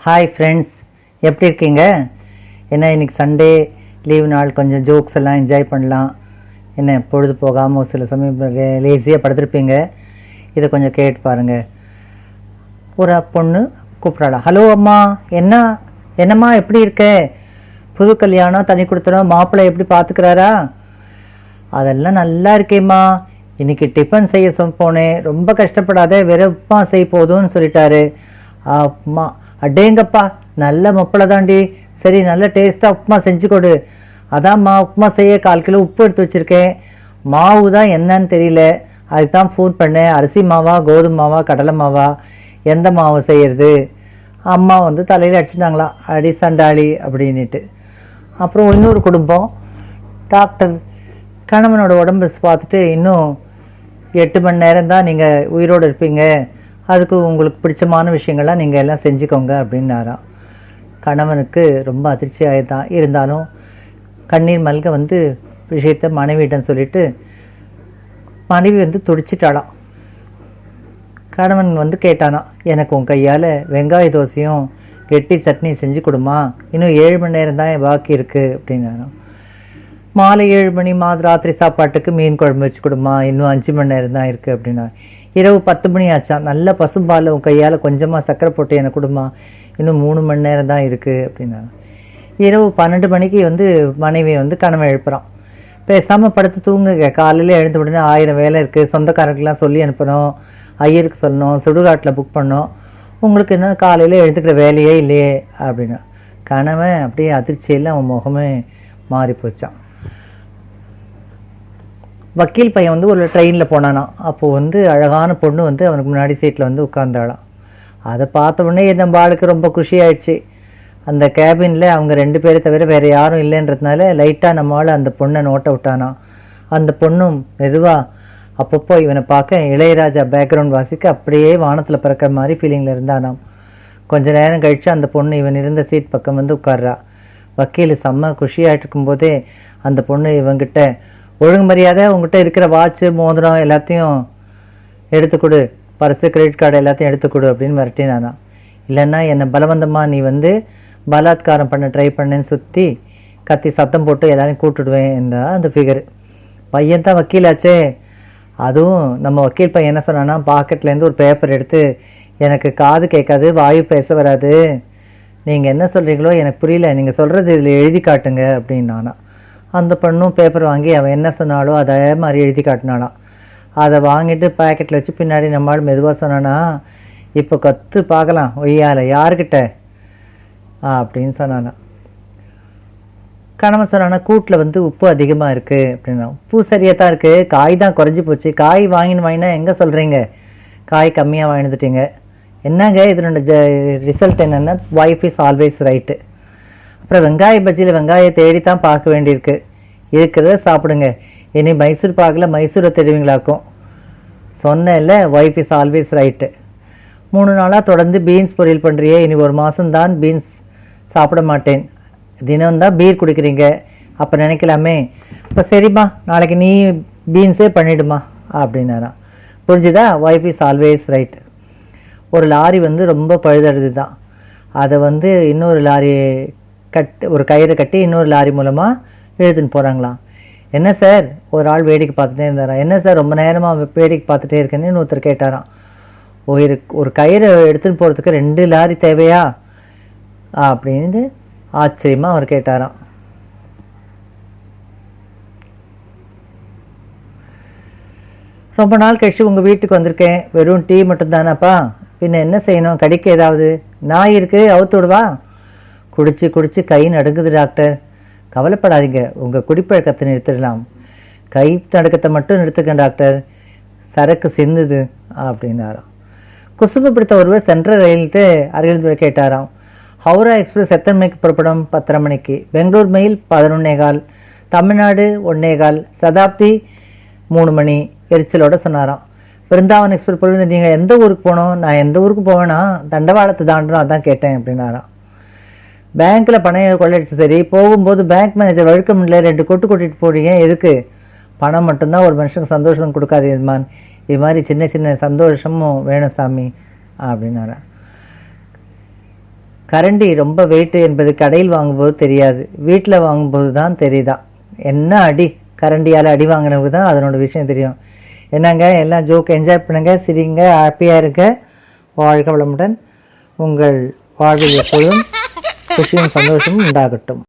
Hi friends எப்படி இருக்கீங்க? என்ன இன்னைக்கு சண்டே லீவ் நாள் கொஞ்சம் ஜோக்ஸ் எல்லாம் என்ஜாய் பண்ணலாம். என்ன பொழுது போகாமல் சில சமயம் லேசியாக படுத்திருப்பீங்க. இதை கொஞ்சம் கேட்டு பாருங்கள் ஒரு பொண்ணு கூப்பிட்றாளா ஹலோ அம்மா. என்ன என்னம்மா எப்படி இருக்க? புது கல்யாணம் தண்ணி கொடுத்தனும் மாப்பிள்ளை எப்படி பார்த்துக்கிறாரா அதெல்லாம் நல்லா இருக்கேம்மா. இன்றைக்கி டிஃபன் செய்ய போனேன். ரொம்ப கஷ்டப்படாத வெறுப்பாக செய் போதும்னு சொல்லிட்டாரு. அம்மா அடேங்கப்பா நல்ல மப்பளை தாண்டி. சரி நல்ல டேஸ்ட்டாக உப்புமா செஞ்சு கொடு. அதாம்மா உப்புமா செய்ய கால் கிலோ உப்பு எடுத்து வச்சுருக்கேன். மாவு தான் என்னன்னு தெரியல. அதுக்கு தான் ஃபோன் பண்ணேன். அரிசி மாவா கோதுமை மாவா கடலை மாவா? எந்த மாவு செய்கிறது அம்மா வந்து தலையில் அடிச்சுட்டாங்களா. அடி சண்டாளி அப்படின்னுட்டு. அப்புறம் இன்னொரு குடும்பம். டாக்டர் கணவனோட உடம்பு பார்த்துட்டு இன்னும் எட்டு மணி நேரம் தான் நீங்கள் உயிரோடு இருப்பீங்க. அதுக்கு உங்களுக்கு பிடிச்சமான விஷயங்கள்லாம் நீங்கள் எல்லாம் செஞ்சுக்கோங்க அப்படின்னாராம். கணவனுக்கு ரொம்ப அதிர்ச்சி ஆயிட்டான் இருந்தாலும் கண்ணீர் மல்க வந்து விஷயத்த மனைவியிடம் சொல்லிட்டு மனைவி வந்து துடிச்சிட்டாளாம். கணவன் வந்து கேட்டானா எனக்கு உன் கையால் வெங்காய தோசையும் கெட்டி சட்னி செஞ்சு கொடுமா. இன்னும் ஏழு மணி நேரம் தான் பாக்கி இருக்குது அப்படின்னாராம். மாலை ஏழு மணி மாத ராத்திரி சாப்பாட்டுக்கு மீன் குழம்பு வச்சு கொடுமா இன்னும் அஞ்சு மணி நேரம் தான் இருக்குது அப்படின்னா. இரவு பத்து மணி ஆச்சான் நல்ல பசும்பால் உன் கையால் கொஞ்சமாக சக்கரை போட்டு எனக்கு கொடுமா இன்னும் மூணு மணி நேரம் தான் இருக்குது அப்படின்னா. இரவு பன்னெண்டு மணிக்கு வந்து மனைவி வந்து கனவை எழுப்புறான். பேசாமல் படுத்து தூங்குங்க. காலையில் எழுந்த உடனே ஆயிரம் வேலை இருக்குது சொந்தக்காரங்களுக்குலாம் சொல்லி அனுப்பணும் ஐயருக்கு சொல்லணும். சுடுகாட்டில் புக் பண்ணோம். உங்களுக்கு என்ன காலையில் எழுந்துக்கிற வேலையே இல்லையே அப்படின்னா. கணவன் அப்படியே அதிர்ச்சியில் அவன் முகமே மாறி போச்சான் வக்கீல் பையன் வந்து ஒரு ட்ரெயினில் போனானா அப்போது வந்து அழகான பொண்ணு வந்து அவனுக்கு முன்னாடி சீட்டில் வந்து உட்காந்தாளாம் அதை பார்த்த உடனே நம்ம ஆளுக்கு ரொம்ப குஷி ஆயிடுச்சு. அந்த கேபினில் அவங்க ரெண்டு பேரை தவிர வேறு யாரும் இல்லைன்றதுனால லைட்டாக நம்ம ஆள் அந்த பொண்ணை நோட்ட விட்டானா அந்த பொண்ணும் மெதுவாக அப்பப்போ இவனை பார்க்க இளையராஜா பேக்ரவுண்ட் வாசிக்கு அப்படியே வானத்தில் பறக்கிற மாதிரி ஃபீலிங்கில் இருந்தானாம். கொஞ்ச நேரம் கழித்து அந்த பொண்ணு இவன் இருந்த சீட் பக்கம் வந்து உட்கார்றா. வக்கீல் செம்ம குஷியாகிட்டு இருக்கும்போதே அந்த பொண்ணு இவங்கிட்ட ஒழுங்கு மரியாதை உங்கள்கிட்ட இருக்கிற வாட்சு மோதிரம் எல்லாத்தையும் எடுத்து கொடு பர்ஸு கிரெடிட் கார்டு எல்லாத்தையும் எடுத்து கொடு அப்படின்னு மிரட்டினானா இல்லைன்னா என்னை பலவந்தமாக நீ வந்து பலாத்காரம் பண்ண ட்ரை பண்ணேன்னு சுற்றி கத்தி சத்தம் போட்டு எல்லாரையும் கூட்டுடுவேன் என்றா அந்த ஃபிகர் பையன் தான் வக்கீலாச்சே. அதுவும் நம்ம வக்கீல் பையன் என்ன சொன்னான்னா பாக்கெட்லேருந்து ஒரு பேப்பர் எடுத்து எனக்கு காது கேட்காது வாயு பேச வராது. நீங்கள் என்ன சொல்கிறீங்களோ எனக்கு புரியல நீங்கள் சொல்கிறது இதில் எழுதி காட்டுங்க அப்படின்னானா. அந்த பொண்ணும் பேப்பர் வாங்கி அவன் என்ன சொன்னாலோ அதே மாதிரி எழுதி காட்டினாலாம் அதை வாங்கிட்டு பாக்கெட்டில் வச்சு பின்னாடி நம்மால் மெதுவாக சொன்னானா இப்போ கற்று பார்க்கலாம் ஒய்யால யாருக்கிட்ட? அப்படின்னு சொன்னானா. கணவன் சொன்னானா கூட்டில் வந்து உப்பு அதிகமாக இருக்குது அப்படின்னா. உப்பு சரியாக தான் இருக்குது காய் தான் குறைஞ்சி போச்சு. காய் வாங்கின்னு வாங்கினா எங்கே சொல்கிறீங்க காய் கம்மியாக வாங்கிட்டுட்டீங்க என்னங்க? இதனோட ஜ ரிசல்ட் என்னென்னா ஒய்ஃப் இஸ் ஆல்வேஸ் ரைட்டு அப்புறம் வெங்காய பஜ்ஜியில் வெங்காயம் தேடி தான் பார்க்க வேண்டியிருக்கு. இருக்கிறத சாப்பிடுங்க. இனி மைசூர் பாக்கில் மைசூரை தெரிவிங்களாக்கும் சொன்னேன்ல ஒய்ஃப் இஸ் ஆல்வேஸ் ரைட்டு மூணு நாளாக தொடர்ந்து பீன்ஸ் பொரியல் பண்ணுறியே இனி ஒரு மாதம்தான் பீன்ஸ் சாப்பிட மாட்டேன். தினம்தான் பீர் குடிக்கிறீங்க. அப்போ நினைக்கலாமே. இப்போ சரிம்மா நாளைக்கு நீ பீன்ஸே பண்ணிடுமா அப்படின்னாராம். புரிஞ்சுதா? ஒய்ஃப் இஸ் ஆல்வேஸ் ரைட் ஒரு லாரி வந்து ரொம்ப பழுதடுது தான் அதை வந்து இன்னொரு லாரி கட் ஒரு கயிறை கட்டி இன்னொரு லாரி மூலமாக இழுத்துன்னு போகிறாங்களாம் என்ன சார்? ஒரு ஆள் வேடிக்கை பார்த்துட்டே இருந்தாராம் என்ன சார்? ரொம்ப நேரமாக வேடிக்கை பார்த்துட்டே இருக்கேன்னு இன்னொருத்தர் கேட்டாராம். ஒரு ஒரு கயிறை எடுத்துன்னு போகிறதுக்கு ரெண்டு லாரி தேவையா? அப்படின்னு ஆச்சரியமாக அவர் கேட்டாராம். ரொம்ப நாள் கழிச்சு உங்கள் வீட்டுக்கு வந்திருக்கேன். வெறும் டீ மட்டும்தானாப்பா? பின்ன என்ன செய்யணும்? கடிக்க ஏதாவது? நாய் இருக்கு அவுத்து விடுவா? குடிச்சு குடிச்சு கை நடுங்குது டாக்டர் கவலைப்படாதீங்க. உங்கள் குடிப்பழக்கத்தை நிறுத்திடலாம். கை நடுக்கத்தை மட்டும் நிறுத்துக்க டாக்டர் சரக்கு சிந்துது அப்படின்னாராம். குசும்பு பிடித்த ஒருவர் சென்ட்ரல் ரயிலுக்கு அருகில் கேட்டாராம். ஹவுரா எக்ஸ்பிரஸ் எத்தனை மணிக்கு புறப்படும்? பத்தரை மணிக்கு. பெங்களூர் மெயில் பதினொன்னே கால். தமிழ்நாடு ஒன்னே கால். சதாப்தி மூணு மணி. எரிச்சலோட சொன்னாராம். பிருந்தாவன் எக்ஸ்பிரஸ் பொழுது நீங்கள் எந்த ஊருக்கு போனோம்? நான் எந்த ஊருக்கு போவேனா? தண்டவாளத்தை தாண்டணும் அதான் கேட்டேன் அப்படின்னாராம். பேங்க்கில் பணம் கொள்ளையடிச்சு? சரி போகும்போது பேங்க் மேனேஜர் வழுக்க முடியல ரெண்டு கொட்டு கொட்டிட்டு போடுங்க எதுக்கு? பணம் மட்டும்தான் ஒரு மனுஷனுக்கு சந்தோஷம் கொடுக்காது இதுமான் இது மாதிரி சின்ன சின்ன சந்தோஷமும் வேணும் சாமி அப்படின்னாரா. கரண்டி ரொம்ப வெயிட் என்பது கடையில் வாங்கும்போது தெரியாது. வீட்டில் வாங்கும்போது தான் தெரியுதா? என்ன அடி? கரண்டியால் அடி வாங்கினவங்க தான் அதனோட விஷயம் தெரியும். என்னங்க? எல்லாம் ஜோக் என்ஜாய் பண்ணுங்க சிரிங்க ஹாப்பியாக இருங்க. வாழ்க வளமுடன். உங்கள் வாழ்வில் எப்பொழுதும் குஷியும் சந்தோஷமும் உண்டாகட்டும்